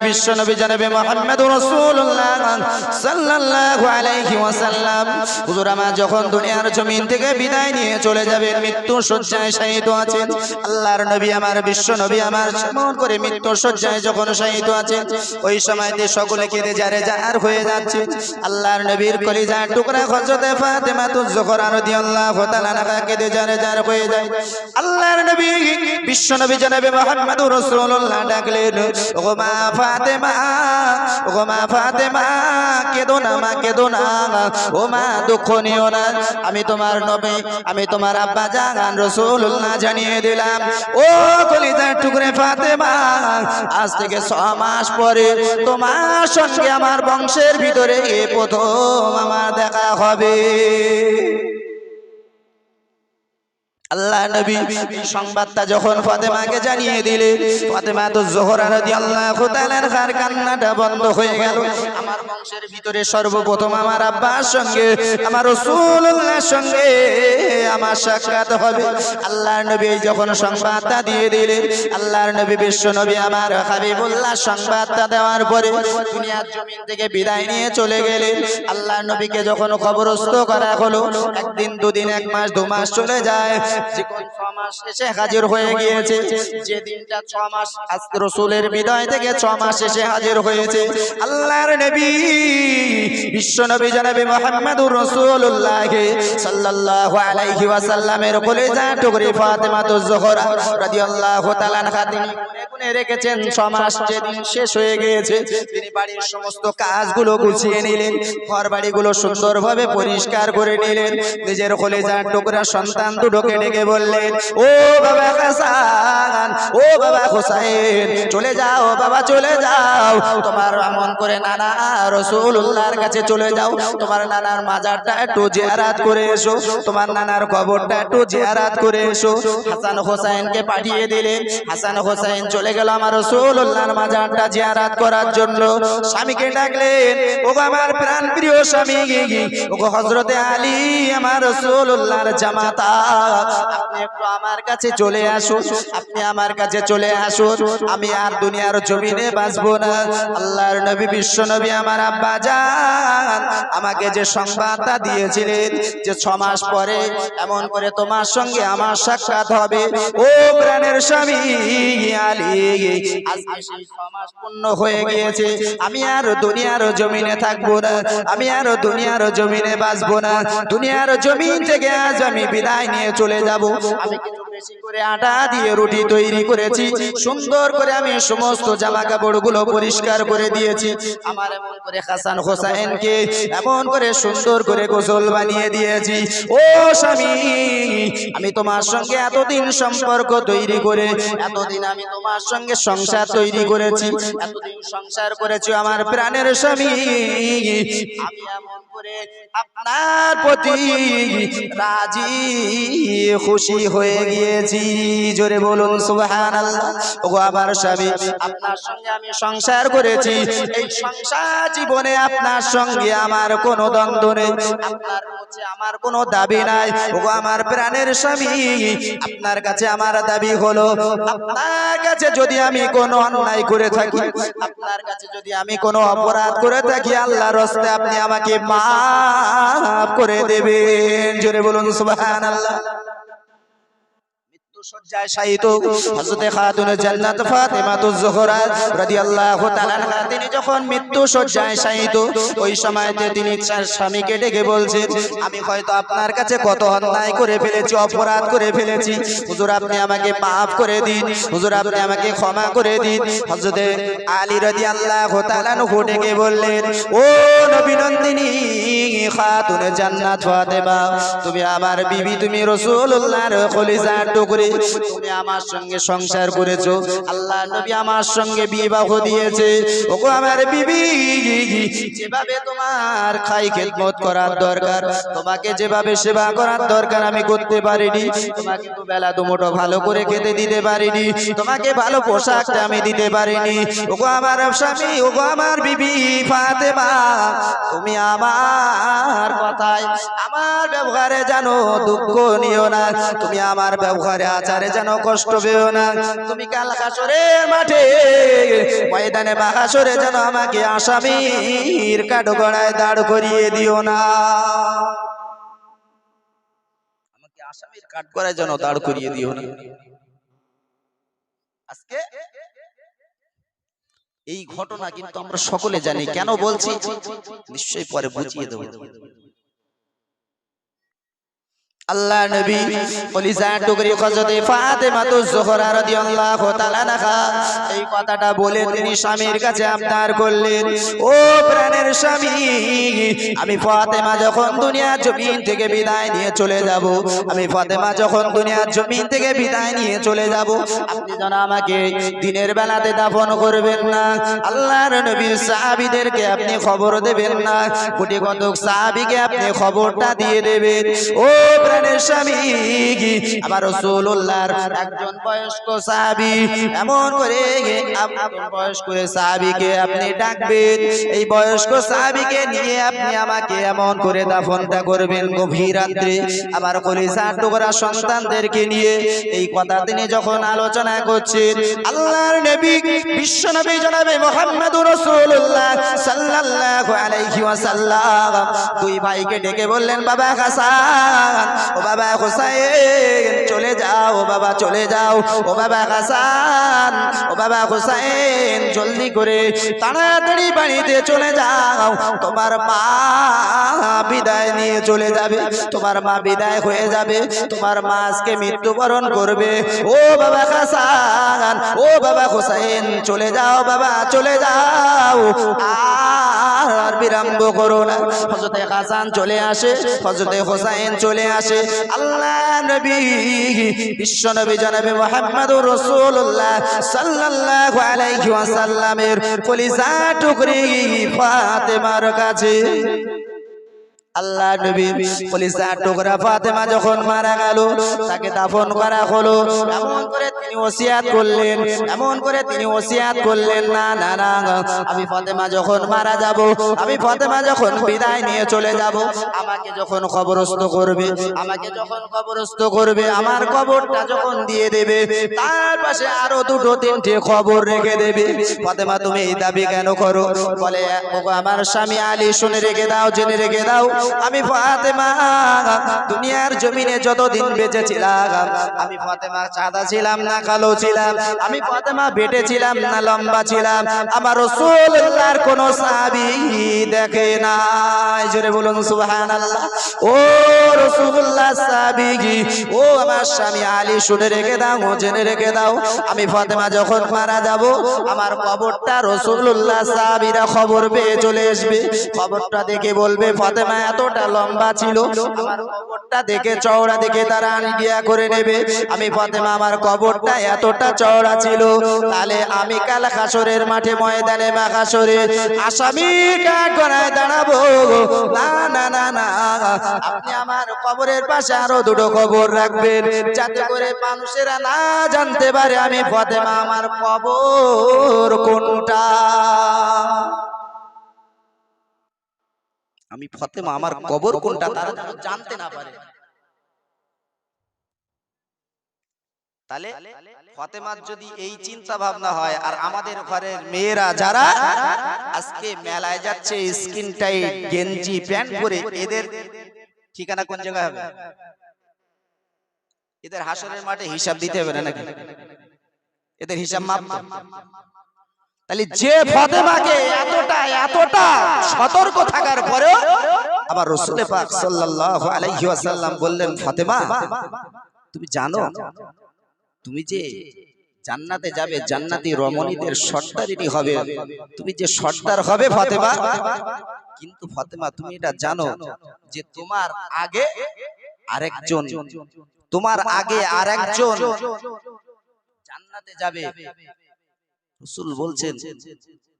বিশ্ব নবী জানাবে মোহাম্মদ রাসূলুল্লাহ সাল্লাল্লাহু আলাইহি ওয়াসাল্লাম। হুজুর, আমার যখন দুনিয়ার জমিন থেকে বিদায় নিয়ে চলে যাবেন মৃত্যু শয্যায় শায়িত আছেন। আল্লাহর নবী আমার বিশ্ব নবী আমার কেমন করে মৃত্যু শয্যায় যখন শায়িত আছেন, ওই সময়তে সকলে কেঁদে যারে যার হয়ে যাচ্ছে। আল্লাহর নবীর কলিজার টুকরা হযরতে ফাতেমা তুজ জোহরা রাদিয়াল্লাহু তাআলা আনহা কেঁদে যারে যার হয়ে যায়। আল্লাহর নবী বিশ্ব নবী জানাবে মোহাম্মদ রাসূলুল্লাহ ডাকলেন, ওগো কেঁদো কেঁদো দুঃখ নিও না। আমি তোমার নবী, আমি তোমার আব্বা জাগান রসুল্লাহ জানিয়ে দিলাম। ও কলিজার টুকরে ফাতেমা, আজ থেকে ছ মাস পরে তোমার সঙ্গে আমার বংশের ভিতরে এ প্রথম আমার দেখা হবে। আল্লাহ নবী সংবাদটা যখন ফাতেমাকে জানিয়ে দিলে, ফাতেমা তো জোহরা রাদিয়াল্লাহু তাআলার হার কান্নাটা বন্ধ হয়ে গেল। আমার বংশের ভিতরে সর্বপ্রথম আমার আব্বার সঙ্গে, আমার রাসূলুল্লাহর সঙ্গে আমার সাক্ষাৎ হবে। আল্লাহর নবী যখন সংবাদটা দিয়ে দিলেন আল্লাহর নবী বিশ্ব নবী আমার হাবিবুল্লাহ সংবাদটা দেওয়ার পরে দুনিয়ার জমিন থেকে বিদায় নিয়ে চলে গেলেন আল্লাহর নবীকে যখন খবরস্থ করা হলো, একদিন, দুদিন, এক মাস, দু মাস চলে যায়। যখন ছ মাস এসে হাজির হয়ে গিয়েছে। যে দিনটা ছ মাস আজকে রসুলের বিদায় থেকে ছ মাস এসে হাজির হয়েছে। আল্লাহর নবী বিশ্ব নবী জানাবি মোহাম্মদুর রসুল্লাহ সাল্লাল্লাহু আলাইহি ওয়াসাল্লামের কলেজা টুকরি ফাতেমা তো জোহরা রাদিয়াল্লাহু তাআলা তিনি গুনে গুনে রেখেছেন মাস যেদিন শেষ হয়ে গিয়েছে তিনি বাড়ির সমস্ত কাজগুলো গুছিয়ে নিলেন। ঘর বাড়িগুলো সুন্দরভাবে পরিষ্কার করে নিলেন। নিজের কলেজার টুকরা সন্তান দুটোকে ডেকে বললেন ও বাবা হাসান ও বাবা হোসাইন চলে যাও বাবা চলে যাও। তোমার মন করে নানা রসুল্লাহর কাছে চলে যাও। তোমার নানার মাজারটা একটু জিয়ারাত করে এসো। তোমার নানার কবরটা একটু জিয়ারাত করে এসো। হাসান হোসাইনকে পাঠিয়ে দিলেন। হাসান হোসাইন চলে গেল আমার রসুল্লাহর মাজারটা জিয়ারাত করার জন্য। স্বামীকে ডাকলেন ও আমার প্রাণ প্রিয় স্বামী ও হজরতে আলী আমার রসুল্লাহর জামাতা, আপনি একটু আমার কাছে চলে আসুন, আপনি আমার কাছে চলে আসুন, আমি আর দুনিয়ার জমিনে বাঁচবো না। আল্লাহর নবী, বিশ্ব নবী আমার আব্বা যান আমাকে যে সংবাদটা দিয়েছিলেন যে ছ মাস পরে এমন করে তোমার সঙ্গে আমার সাক্ষাৎ হবে। ও প্রাণের স্বামী আলী আজকে সেই ছ পূর্ণ হয়ে গিয়েছে। আমি আর দুনিয়ার জমিনে থাকব না। আমি আর দুনিয়ার জমিনে বাঁচবো না। দুনিয়ার জমিন থেকে আজ আমি বিদায় নিয়ে চলে যাব। আমি আমি জামা পরিষ্কার গোসল বানিয়ে দিয়েছি। ও স্বামী, আমি তোমার সঙ্গে এতদিন সম্পর্ক তৈরি করে, এতদিন আমি তোমার সঙ্গে সংসার তৈরি করেছি, এতদিন সংসার করেছি আমার প্রাণের স্বামী। আমি এমন করে আপনার প্রতি রাজি, খুশি হয়ে গিয়েছি জোরে বলুন, সুবহানাল্লাহ। ওগো আমার স্বামী, আপনার সঙ্গে আমি সংসার করেছি। এই সংসার জীবনে আপনার সঙ্গে আমার কোনো দ্বন্দ্ব নেই। আপনার কাছে আমার কোনো দাবি নাই। ওগো আমার প্রাণের স্বামী, আপনার কাছে আমার দাবি হলো, আপনার কাছে যদি আমি কোনো অন্যায় করে থাকি, আপনার কাছে যদি আমি কোনো অপরাধ করে থাকি, আল্লাহর রাস্তায় আপনি আমাকে মাফ করে দেবেন। জোরে বলুন সুবহানাল্লাহ। করে ফেলেছি, অপরাধ করে ফেলেছি। হুজুর, আপনি আমাকে maaf করে দিন। হুজুর, আপনি আমাকে ক্ষমা করে দিন। হযরতে আলী রাদিয়াল্লাহু তাআলা আনহু বললেন, ও নবী খাতুন জান্নাত তুমি আমার বিবি, তুমি রাসূলুল্লাহর খলিজার টুকরি। তুমি আমার সঙ্গে সংসার করেছ। আল্লাহ নবী আমার সঙ্গে বিবাহ দিয়েছে। ওগো আমার বিবি, যেভাবে তোমার খাই খেদমত করার দরকার, তোমাকে যেভাবে সেবা করার দরকার আমি করতে পারিনি। তোমাকে তো বেলা দুমুটো ভালো করে খেতে দিতে পারিনি। তোমাকে ভালো পোশাকটা আমি দিতে পারিনি। ওগো আমার স্বামী, ওগো আমার বিবি ফাতেমা, তুমি আমার কথায়, আমার ব্যবহারে জানো দুঃখ নিও না। তুমি আমার ব্যবহারে আজ অত্যাচারে যেন কষ্ট পেও না। তুমি কাল হাসরের মাঠে ময়দানে বাহাসরে যেন আমাকে আসামির কাঠগড়ায় দাঁড় করিয়ে দিও না। আমাকে আসামির কাঠগড়ায় যেন দাঁড় করিয়ে দিও না। আজকে এই ঘটনা কিন্তু আমরা সকলে জানি। কেন বলছি? নিশ্চয়ই পরে বুঝিয়ে দেবো। আল্লাহ নবী কলিজা টুকরি হযরতে ফাতেমা তো জোহরা রাদিয়াল্লাহু তাআলা এই কথাটা বলে তিনি স্বামীর কাছে আবদার করলেন, ও প্রাণের স্বামী, আমি ফাতেমা যখন দুনিয়ার জমিন থেকে বিদায় নিয়ে চলে যাব, আমি ফাতেমা যখন দুনিয়ার জমিন থেকে বিদায় নিয়ে চলে যাব, আপনি যেন আমাকে দিনের বেলাতে দাফন করবেন না। আল্লাহর নবীর সাহাবীদেরকে আপনি খবর দেবেন না। কোটি কতক সাহাবীকে আপনি খবরটা দিয়ে দেবেন। ও স্বামী রাসূলুল্লাহর একজন বয়স্ক এমন করে বয়স্ক আপনি ডাকবেন। এই বয়স্ক নিয়ে আপনি আমাকে এমন করে দাফনটা করবেন গভীর রাত্রে। আমার টুকরা সন্তানদেরকে নিয়ে এই কথা তিনি যখন আলোচনা করছেন, আল্লাহর নবী, বিশ্ব নবী জনাবে মুহাম্মদুর রাসূলুল্লাহ সাল্লাল্লাহু আলাইহি ওয়াসাল্লাম দুই ভাইকে ডেকে বললেন, বাবা হাসান ও বাবা হোসাইন, চলে যাও, ও বাবা চলে যাও। ও বাবা হাসান, ও বাবা হোসাইন, জলদি করে তাড়াতাড়ি বাড়িতে চলে যাও। তোমার মা বিদায় নিয়ে চলে যাবে, তোমার মা বিদায় হয়ে যাবে, তোমার মা আজকে মৃত্যুবরণ করবে। ও বাবা হাসান, ও বাবা হোসাইন, চলে যাও বাবা, চলে যাও। আর বিরাম্ব করো না। হজরতে হাসান চলে আসে হজরতে হোসাইন চলে আসে। আল্লাহ নবী, বিশ্ব নবী জনাবে মোহাম্মদুর রাসূলুল্লাহ সাল্লাল্লাহু আলাইহি ওয়াসাল্লামের কলিজা টুকরি ফাতেমার কাছে। আল্লাহ নবী পুলিশ টুকরা ফাতেমা যখন মারা গেল, তাকে দাফন করা হলো। এমন করে ওসিয়াত করলেন। এমন করে তিনি ওসিয়াত করলেন, না না না আমি ফাতেমা যখন মারা যাব, আমি ফাতেমা যখন বিদায় নিয়ে চলে যাব, আমাকে যখন কবরস্থ করবে, আমাকে যখন কবরস্থ করবে, আমার কবরটা যখন দিয়ে দেবে, তার পাশে আরও দুটো, তিনটে খবর রেখে দেবে। ফাতেমা, তুমি এই দাবি কেন করো? বলে আমার স্বামী আলী, শুনে রেখে দাও, জেনে রেখে দাও, আমি ফাতেমা, দুনিয়ার জমিনে যতদিন বেঁচে ছিলাম, আমি ফাতেমা চাঁদা ছিলাম না কালো ছিলাম, আমি ফাতেমা বেটে ছিলাম না লম্বা ছিলাম। আমার রাসূলুল্লাহর কোন সাহাবী দেখে নাই। জোরে বলুন, সুবহানাল্লাহ। ও রাসূলুল্লাহ সাহাবী ও আমার স্বামী আলী, শুনে রেখে দাও ও জেনে রেখে দাও। আমি ফাতেমা যখন মারা যাব, আমার কবরটা রাসূলুল্লাহ সাহাবীরা খবর পেয়ে চলে আসবে। খবরটা দেখে বলবে, ফাতেমা এতটা লম্বা ছিল, আমার কবরটা দেখে চওড়া দেখে তারা আইডিয়া করে নেবে। আমি ফাতেমা আমার কবরটা এতটা চওড়া ছিল, তাহলে আমি কাল হাসরের মাঠে ময়দানে মাখাসরে আসামি কাঠ দাঁড়াবো। না না না না, আপনি আমার কবরের পাশে আরও দুটো কবর রাখবেন, যাতে করে মানুষেরা না জানতে পারে আমি ফাতেমা আমার কবর কোনটা। আমি ফতেমা আমার কবর কোনটা তারা জানতে না পারে। তাহলে ফতেমার যদি এই চিন্তা ভাবনা হয় আর আমাদের ঘরের মেয়েরা যারা আজকে মেলায় যাচ্ছে স্কিন টাইট গেঞ্জি প্যান্ট পরে এদের ঠিকানা কোন জায়গায় হবে? এদের হাসরের মাঠে হিসাব দিতে হবে না নাকি? এদের হিসাব মাপ তাহলে যে ফাতেমাকে এতটা এতটা সতর্ক থাকার পরেও আবার রসুল পাক সাল্লাল্লাহু আলাইহি ওয়াসাল্লাম বললেন ফাতেমা তুমি জানো তুমি যে জান্নাতে যাবে জান্নাতি রমণীদের সর্দারিনী হবে। তুমি যে সর্দার হবে ফাতেমা কিন্তু ফাতেমা তুমি এটা জানো যে তোমার আগে আরেকজন তোমার আগে আরেকজন জান্নাতে যাবে। রসুল বলছেন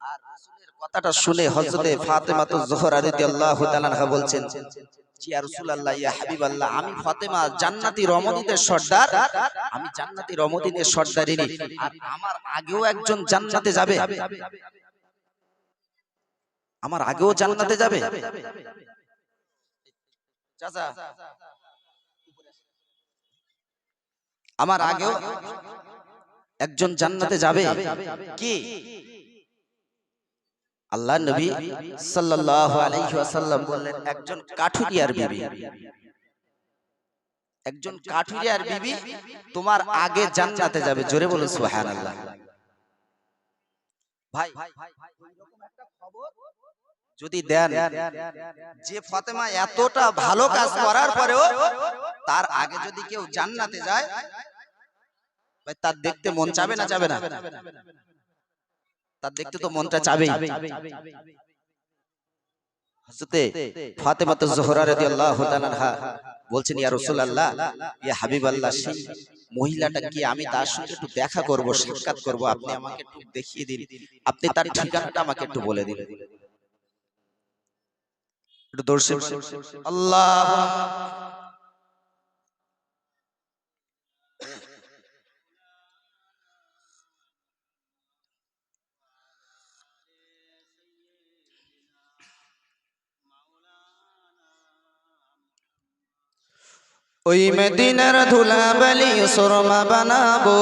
আর রাসূলের কথাটা শুনে হযরতে ফাতেমা তো জোহরা রাদিয়াল্লাহু তাআলা বলছেন জি রাসূলুল্লাহ ইয়া হাবিবাল্লাহ আমি ফাতেমা জান্নাতি রমণীদের সর্দার আমি জান্নাতি রমণীদের সর্দারিনী। আর আমার আগেও একজন জান্নাতে যাবে। আমার আগেও জান্নাতে যাবে। চাচা আমার আগেও একজন জান্নাতে যাবে। কি? আল্লাহ নবী সাল্লাল্লাহু বললেন, একজন কাঠুরিয়ার বিবি। একজন কাঠুরিয়ার বিবি তোমার আগে জান্নাতে যাবে। জোরে বলো সুবহানাল্লাহ। ভাই, যদি দেন, যে ফাতেমা এতটা ভালো কাজ করার পরেও তার আগে যদি কেউ জান্নাতে যায় তার দেখতে মন চাবে না চাবে না? তার দেখতে তো মনটা চাবেই। হযরতে ফাতেমা তো জোহরা রাদিয়াল্লাহু তাআলা বলছেন ইয়া রাসূলুল্লাহ ইয়া হাবিবাল্লাহ সেই মহিলাটা কি আমি তার সঙ্গে একটু দেখা করব সাক্ষাৎ করব আপনি আমাকে একটু দেখিয়ে দিন। আপনি তার ঠিকানাটা আমাকে একটু বলে দিন। একটু আল্লাহ ওই মদিনার ধুলা বালি সুরমা বানাবো।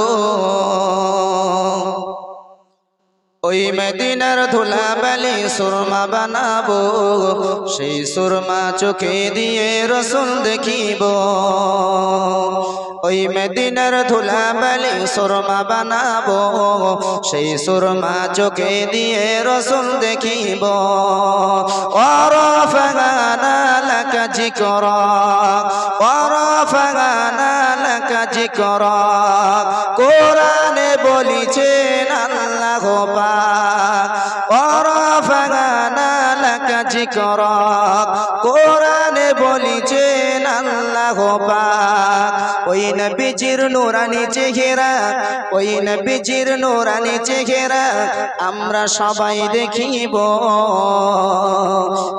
ওই মদিনার ধুলা বালি সুরমা বানাবো। সেই সুরমা চোখে দিয়ে রসুল দেখিব। ওই মদিনার ধুলা বালি সুরমা বানাবো। সেই সুরমা চোখে দিয়ে রসুল দেখিব। অর অরফানা লাকা জিকরা। অরফানা লাকা জিকরা। কোরআনে বলিছেন আল্লাহ পাক। কর কোরআনে বলিছেন আল্লাহ পাক। ওই নবীজির নুরানি চেহারা, ওই নবীজির নুরানি চেহারা আমরা সবাই দেখিব।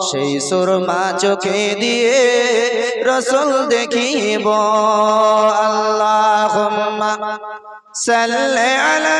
সেই সুরমা চোখে দিয়ে রসুল দেখিব। আল্লাহ সাল্লি আলা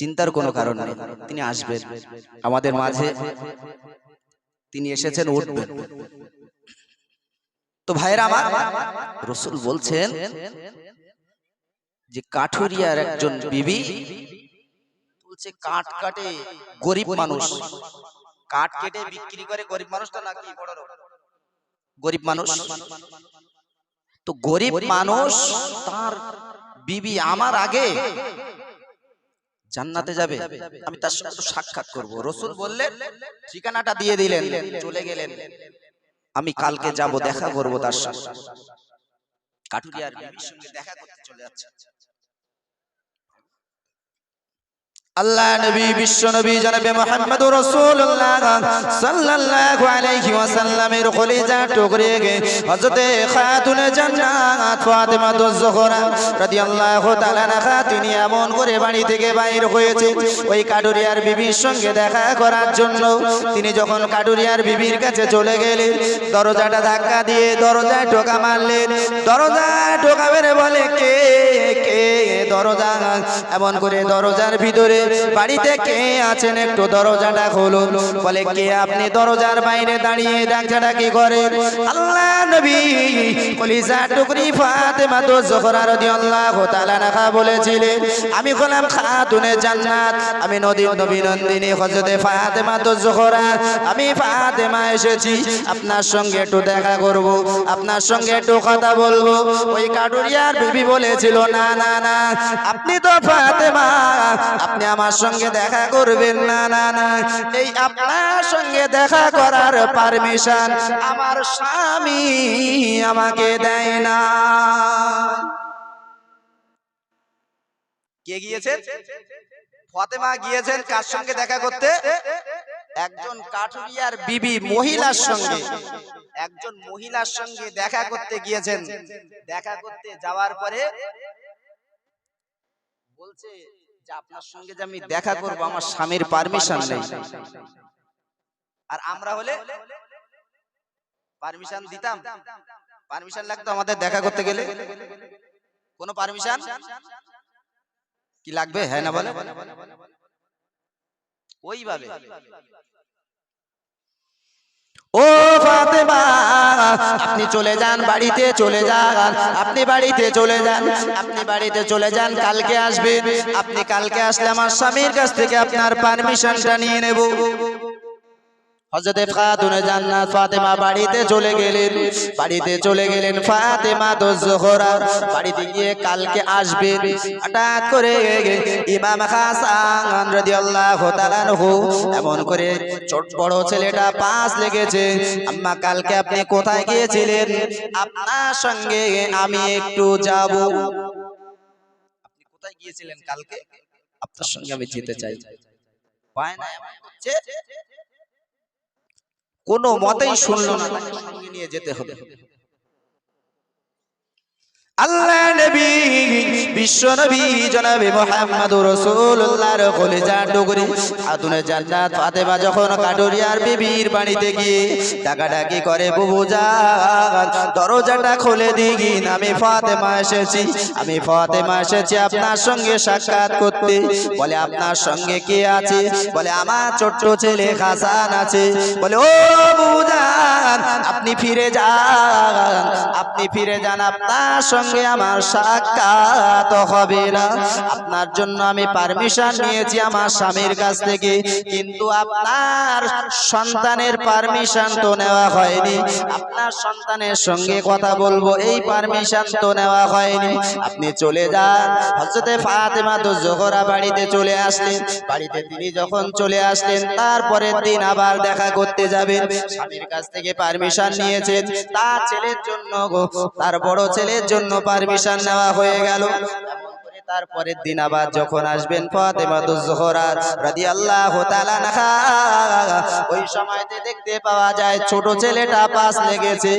চিন্তার কোনো কারণ নেই। তিনি আসবেন। আমাদের মাঝে তিনি এসেছেন উঠবেন। তো ভাইরা আমার রসুল বলছেন যে কাঠুরিয়ার একজন বিবি বলছে কাঠ কাটে গরিব মানুষ। কাঠ কেটে বিক্রি করে গরিব মানুষটা নাকি বড় গরিব মানুষ। তো গরিব মানুষ তার বিবি আমার আগে জান্নাতে যাবে। আমি তার সাথে তো সাক্ষাৎ করব। রসুল বললেন ঠিকানাটা দিয়ে দিলেন চলে গেলেন। আমি কালকে যাব দেখা করব তার সাথে কাটুরিয়ার সঙ্গে। দেখা করতে চলে যাচ্ছে। আল্লাহ নবী, বিশ্ব নবী জনাবে মুহাম্মদুর রাসূলুল্লাহ সাল্লাল্লাহু আলাইহি ওয়াসাল্লামের কলিজা টুকরে গে হযরতে খাতুনে জান্নাত ফাতেমা জোহরা রাদিয়াল্লাহু তাআলা আনহা, তিনি এমন করে বাড়ি থেকে বাইর হয়েছে। ওই কাটুরিয়ার বিবির সঙ্গে দেখা করার জন্য তিনি যখন কাটুরিয়ার বিবির কাছে চলে গেলেন, দরজাটা ধাক্কা দিয়ে দরজায় টোকা মারলেন। দরজায় টোকা মেরে বলে, কে কে? দরজা, এমন করে দরজার ভিতরে বাড়িতে কে আছেন একটু দরজাটা খুলুন। বলে, কে আপনি? দরজার বাইরে দাঁড়িয়ে ডাকটা কি করেন আল্লাহ নবী, কলিজা টুকরি ফাতেমা তো জোহরা রাদিয়াল্লাহু তাআলা নাহা বলেছিলেন, আমি হলাম খাতুনে জান্নাত, আমি নদী নবী নন্দিনী হযরতে ফাতেমা তো জোহরা। আমি ফাতেমা এসেছি, আপনার সঙ্গে একটু দেখা করব, আপনার সঙ্গে একটু কথা বলব। ওই কাটুরিয়ার বিবি বলেছিল, না না না আপনি তো ফাতেমা। আপনি আমার সঙ্গে দেখা করবেন না না না। এই আপনার সঙ্গে দেখা করার পারমিশন আমার স্বামী আমাকে দেয় না। কে গিয়েছেন? ফতেমা গিয়েছেন কার সঙ্গে দেখা করতে? একজন কাঠুরিয়ার বিবি মহিলার সঙ্গে। একজন মহিলার সঙ্গে দেখা করতে গিয়েছেন। দেখা করতে যাওয়ার পরে বলছে যে আপনার সঙ্গে যে আমি দেখা করব আমার স্বামীর পারমিশন নেই। আর আমরা হলে পারমিশন দিতাম। পারমিশন লাগতো আমাদের দেখা করতে গেলে। কোনো পারমিশন কি লাগবে? হ্যাঁ না বলে? ওইভাবে। ও ফাতেমা, আপনি চলে যান বাড়িতে, চলে যান। আপনি বাড়িতে চলে যান, আপনি বাড়িতে চলে যান, কালকে আসবেন। আপনি কালকে আসলে আমার স্বামীর কাছ থেকে আপনার পারমিশনটা নিয়ে নেব। হযরতে খাতুনে জান্নাত ফাতেমা বাড়িতে চলে গেলেন। বাড়িতে চলে গেলেন ফাতেমা তো জোহরা বাড়িতে গিয়ে কালকে আসবেন। হঠাৎ করে ইমাম হাসান রাদিয়াল্লাহু তাআলা আনহু এমন করে ছোট বড় ছেলেটা পাঁচ লেগেছে। আম্মা কালকে আপনি কোথায় গিয়েছিলেন? আপনার সঙ্গে আমি একটু যাব। আপনি কোথায় গিয়েছিলেন কালকে? আপনার সঙ্গে আমি যেতে চাই। পায় না এমন হচ্ছে কোনো মতেই শুনলো না। নিয়ে যেতে হবে। আল্লাহ নবী, বিশ্ব নবী জনাবে মুহাম্মদুর রাসূলুল্লাহর কলিজা ডুগরি। আতুনে জান্নাত ফাতেমা যখন কাটুরিয়ার বিবির বাড়িতে গিয়ে ডাকাডাকি করে বুবু দরজাটা খুলে দিগিন আমি ফাতেমা এসেছি। আমি ফাতেমা এসেছি আপনার সঙ্গে সাক্ষাৎ করতে। বলে, আপনার সঙ্গে কে আছে? বলে, আমার ছোট্ট ছেলে হাসান আছে। বলে, ও বুবু আপনি ফিরে যান, আপনি ফিরে যান আপনার সঙ্গে। আমার সাক্ষাৎ হবে না। আপনার জন্য আমি পারমিশন নিয়েছি আমার স্বামীর কাছ থেকে, কিন্তু আপনার সন্তানের পারমিশন তো নেওয়া হয়নি। আপনার সন্তানের সঙ্গে কথা বলব, এই পারমিশন তো নেওয়া হয়নি। আপনি চলে যান। হজরতে ফাতেমা তো জোহরা বাড়িতে চলে আসলেন। বাড়িতে তিনি যখন চলে আসলেন, তারপরের দিন আবার দেখা করতে যাবেন। স্বামীর কাছ থেকে পারমিশন নিয়েছেন। তার ছেলের জন্য তার বড় ছেলের জন্য পারমিশন নেওয়া হয়ে গেল। তারপরের দিন আবার যখন আসবেন ওই সময়তে দেখতে পাওয়া যায় ছোট ছেলেটা পাশ লেগেছে।